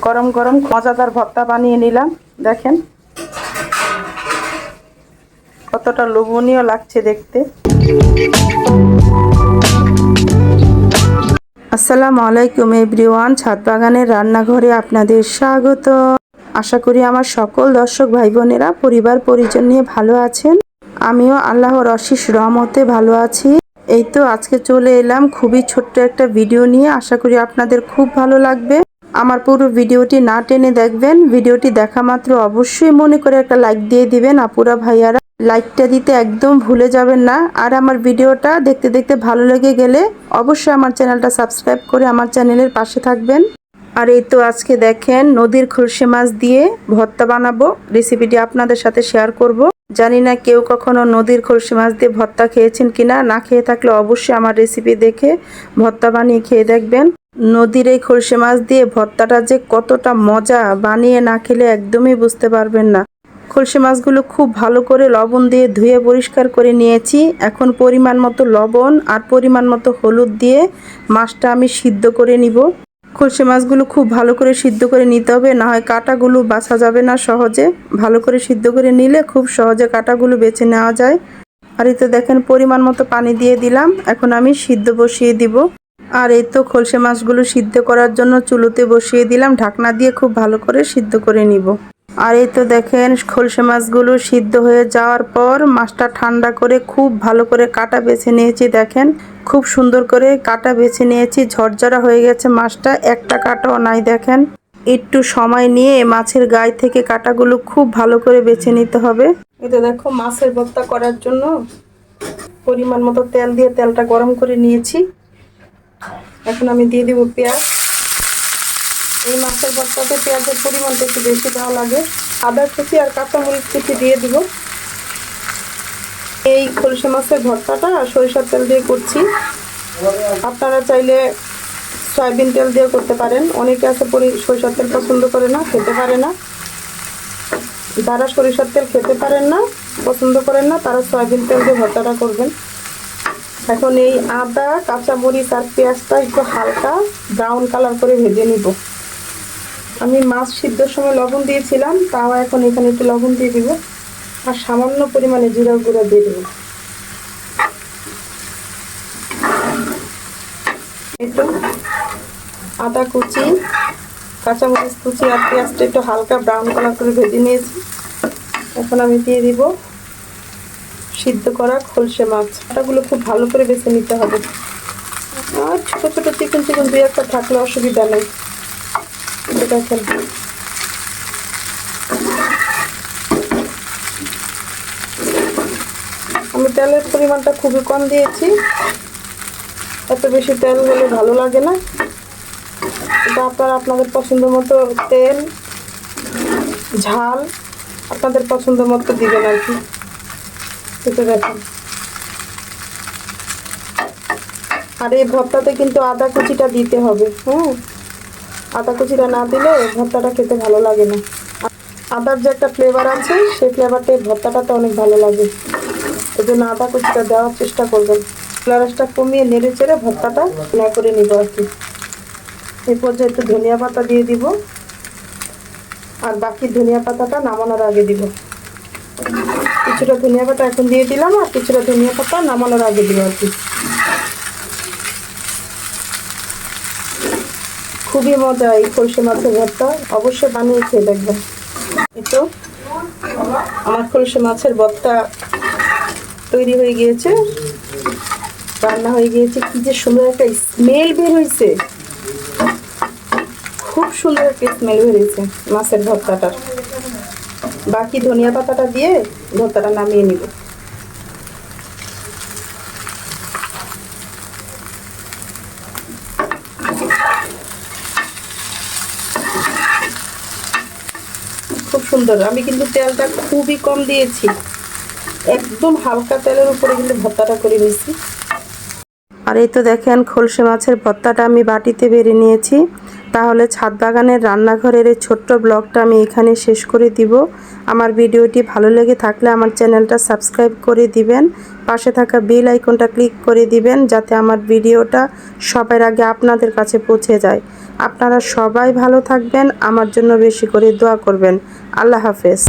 গরম গরম মজাদার ভর্তা বানিয়ে নিলাম, দেখেন। কতটা লোভনীয় লাগছে দেখতে। আসসালামু আলাইকুম এভরিওয়ান ছাদ বাগানের রান্নাঘরে আপনাদের স্বাগত। আশা করি আমার সকল দর্শক ভাই বোনেরা পরিবার পরিজন নিয়ে ভালো আছেন। আমিও আল্লাহর অশিস রহমতে ভালো আছি। এই তো আজকে চলে এলাম খুবই ছোট্ট একটা ভিডিও নিয়ে। আশা করি আপনাদের খুব ভালো লাগবে। আমার পুরো ভিডিওটি না টেনে দেখবেন, ভিডিওটি দেখা মাত্র অবশ্যই মনে করে একটা লাইক দিয়ে দিবেন। আপুরা ভাইয়ারা লাইকটা দিতে একদম ভুলে যাবেন না। আর আমার ভিডিওটা দেখতে দেখতে ভালো লেগে গেলে অবশ্যই আমার চ্যানেলটা সাবস্ক্রাইব করে আমার চ্যানেলের পাশে থাকবেন। আর এই তো আজকে দেখেন নদীর খলসে মাছ দিয়ে ভর্তা বানাবো। রেসিপিটি আপনাদের সাথে শেয়ার করব। জানি না কেউ কখনো নদীর খলসে মাছ দিয়ে ভর্তা খেয়েছেন কিনা, না খেয়ে থাকলে অবশ্যই আমার রেসিপি দেখে ভর্তা বানিয়ে খেয়ে দেখবেন। নদীর এই খলসে মাছ দিয়ে ভর্তাটা যে কতটা মজা বানিয়ে না খেলে একদমই বুঝতে পারবেন না। খলসে মাছগুলো খুব ভালো করে লবণ দিয়ে ধুয়ে পরিষ্কার করে নিয়েছি। এখন পরিমাণ মতো লবণ আর পরিমাণ মতো হলুদ দিয়ে মাছটা আমি সিদ্ধ করে নিব। খলসে মাছগুলো খুব ভালো করে সিদ্ধ করে নিতে হবে, না হয় কাঁটাগুলো বাছা যাবে না সহজে। ভালো করে সিদ্ধ করে নিলে খুব সহজে কাঁটাগুলো বেছে নেওয়া যায়। আর এতে দেখেন পরিমাণ মতো পানি দিয়ে দিলাম, এখন আমি সিদ্ধ বসিয়ে দিব। আর এই তো খলসে মাছগুলো সিদ্ধ করার জন্য চুলোতে বসিয়ে দিলাম, ঢাকনা দিয়ে খুব ভালো করে সিদ্ধ করে নিব। আর এই তো দেখেন খলসে মাছগুলো সিদ্ধ হয়ে যাওয়ার পর মাছটা ঠান্ডা করে খুব ভালো করে কাটা বেছে নিয়েছি, দেখেন খুব সুন্দর করে কাটা বেছে নিয়েছি, ঝরঝরা হয়ে গেছে মাছটা, একটা কাটাও নাই, দেখেন একটু সময় নিয়ে মাছের গায়ে থেকে কাটাগুলো খুব ভালো করে বেছে নিতে হবে। এটা দেখো মাছের ভর্তা করার জন্য পরিমাণ মতো তেল দিয়ে তেলটা গরম করে নিয়েছি। এখন আমি দিয়ে দিব পেঁয়াজ। এই মাছের ভর্তাতে পেঁয়াজের পরিমাণটা একটু বেশি দেওয়া লাগে। আদা কুচি আর কাঁচা কাঁচামরিচ কুচি দিয়ে দিব। এই খলসে মাছের ভর্তাটা সরিষার তেল দিয়ে করছি। আপনারা চাইলে সয়াবিন তেল দিয়ে করতে পারেন। অনেকে আছে সরিষার তেল পছন্দ করে না, খেতে পারে না। যারা সরিষার তেল খেতে পারেন না, পছন্দ করেন না, তারা সয়াবিন তেল দিয়ে ভর্তাটা করবেন। এখন এই আদা, কাঁচামরিচ আর পেঁয়াজটা একটু হালকা ব্রাউন কালার করে ভেজে নিব। আমি মাছ সিদ্ধর সময় লবণ দিয়েছিলাম, তাও এখন এখানে একটু লবণ দিয়ে দিব আর সামান্য পরিমাণে জিরা গুঁড়া দিয়ে দেবো। তো আদা কুচি, কাঁচামরিচ কুচি আর পেঁয়াজটা একটু হালকা ব্রাউন কালার করে ভেজে নিয়েছি। এখন আমি দিয়ে দিব সিদ্ধ করা খলসে মাছ। আটাগুলো খুব ভালো করে বেছে নিতে হবে। আর ছোটো ছোটো চিকন চিকন দুই একটা থাকলে অসুবিধা নেই। দেখেন। আমি তেলের পরিমাণটা খুবই কম দিয়েছি। এত বেশি তেল হলে ভালো লাগে না। এটা আপনারা আপনাদের পছন্দ মতো তেল, ঝাল আপনাদের পছন্দ মতো দিবেন আর কি। দেখেন আর, এই ভর্তাতে কিন্তু আদা কুচিটা দিতে হবে হ্যাঁ? আদা কুচিটা না দিলে ভর্তাটা খেতে ভালো লাগে না। আদার যে একটা ফ্লেভার আছে, সেই ফ্লেভারটা এই ভর্তাটাতে অনেক ভালো লাগে। এই জন্য আদা কুচিটা দেওয়ার চেষ্টা করবেন। ফ্লেভারসটা কমিয়ে নেড়ে চেড়ে ভর্তাটা না করে নিব আর কি। এই পর্যায়ে একটু ধনিয়া পাতা দিয়ে দিব, আর বাকি ধনিয়া পাতাটা নামানোর আগে দিব। কিছুটা ধনিয়া পাতা এখন দিয়ে দিলাম আর কিছুটা ধনিয়া পাতা নামানোর আগে দিব আর কি খুবই মজা এই সরষে মাছের ভর্তা, অবশ্যই বানিয়ে খেয়ে দেখবেন। তো, আমার সরষে মাছের ভর্তা তৈরি হয়ে গিয়েছে, রান্না হয়ে গিয়েছে, কি যে সুন্দর একটা স্মেল বের হয়েছে। খুব সুন্দর একটা স্মেল বের হয়েছে মাছের ভর্তাটার। বাকি ধনিয়া পাতাটা দিয়ে ভর্তাটা নামিয়ে নিব। খুব সুন্দর। আমি কিন্তু তেলটা খুবই কম দিয়েছি। একদম হালকা তেলের উপরে কিন্তু ভর্তাটা করে নিয়েছি। আর এই তো দেখেন খলসে মাছের ভর্তাটা আমি বাটিতে বেড়ে নিয়েছি। তাহলে ছাদ বাগানের রান্নাঘরের এই ছোট্ট ব্লগটা আমি এখানে শেষ করে দিব। আমার ভিডিওটি ভালো লেগে থাকলে আমার চ্যানেলটা সাবস্ক্রাইব করে দিবেন। পাশে থাকা বেল আইকনটা ক্লিক করে দিবেন যাতে আমার ভিডিওটা সবার আগে আপনাদের কাছে পৌঁছে যায়। আপনারা সবাই ভালো থাকবেন, আমার জন্য বেশি করে দোয়া করবেন। আল্লাহ হাফেজ।